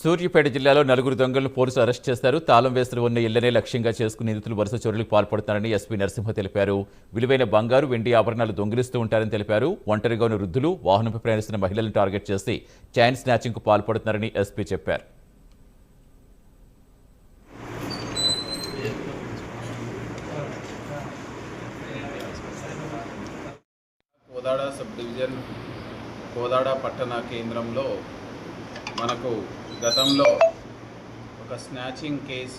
సూర్యాపేట జిల్లాలో నలుగురు దొంగలను పోలీసులు అరెస్ట్ చేశారు. తాళం వేసులు ఉన్న ఇళ్ళనే లక్ష్యంగా చేసుకుని నిందితులు వరుస చోరులకు పాల్పడుతున్నారని ఎస్పీ నరసింహ తెలిపారు. విలువైన బంగారు వెండి ఆభరణాలు దొంగిలిస్తూ ఉంటారని తెలిపారు. ఒంటరిగా ఉన్న వృద్ధులు వాహనంపై ప్రయాణిస్తున్న మహిళలను టార్గెట్ చేసి చైన్ స్నాచింగ్కు పాల్పడుతున్నారని ఎస్పీ చెప్పారు. కోదాడ సబ్ డివిజన్ కోదాడ పట్టణ కేంద్రంలో మనకు గతంలో ఒక snatching case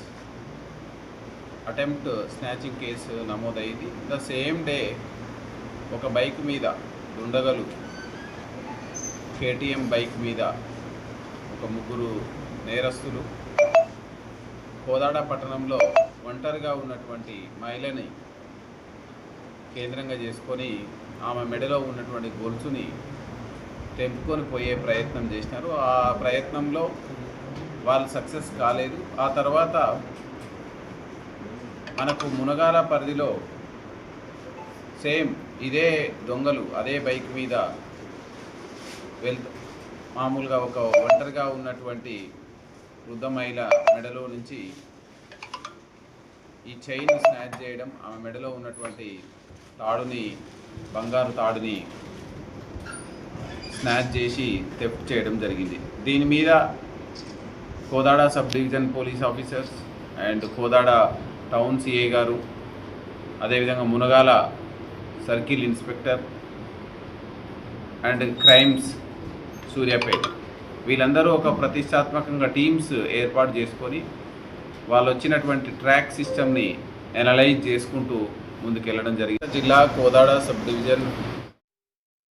attempt snatching case నమోదైంది. ద సేమ్ డే ఒక బైక్ మీద దుండగలు కేటీఎం బైక్ మీద ఒక ముగ్గురు నేరస్తులు కోదాడ పట్టణంలో ఒంటరిగా ఉన్నటువంటి మహిళని కేంద్రంగా చేసుకొని ఆమె మెడలో ఉన్నటువంటి గొలుసుని తెంపుకొని పోయే ప్రయత్నం చేసినారు. ఆ ప్రయత్నంలో వాళ్ళు సక్సెస్ కాలేదు. ఆ తర్వాత మనకు మునగాల పరిధిలో సేమ్ ఇదే దొంగలు అదే బైక్ మీద వెళ్తూ మామూలుగా ఒక ఒంటరిగా ఉన్నటువంటి వృద్ధ మహిళ మెడలో నుంచి ఈ చైన్ స్నాచ్ చేయడం ఆమె మెడలో ఉన్నటువంటి తాడుని బంగారు తాడుని స్నాచ్ చేసి తెప్ట్ చేయడం జరిగింది. దీని మీద Kodad sub division police officers and Kodad town C గారు అదేవిధంగా Munagala circle inspector and crimes Suryapet. వీళ్ళందరూ ఒక ప్రతిష్టాత్మకంగా టీమ్స్ ఏర్పాటు చేసుకొని వాళ్ళు వచ్చినటువంటి ట్రాక్ సిస్టమ్ని అనలైజ్ చేసుకుంటూ ముందుకెళ్ళడం జరిగింది. జిల్లా కోదాడ సబ్ డివిజన్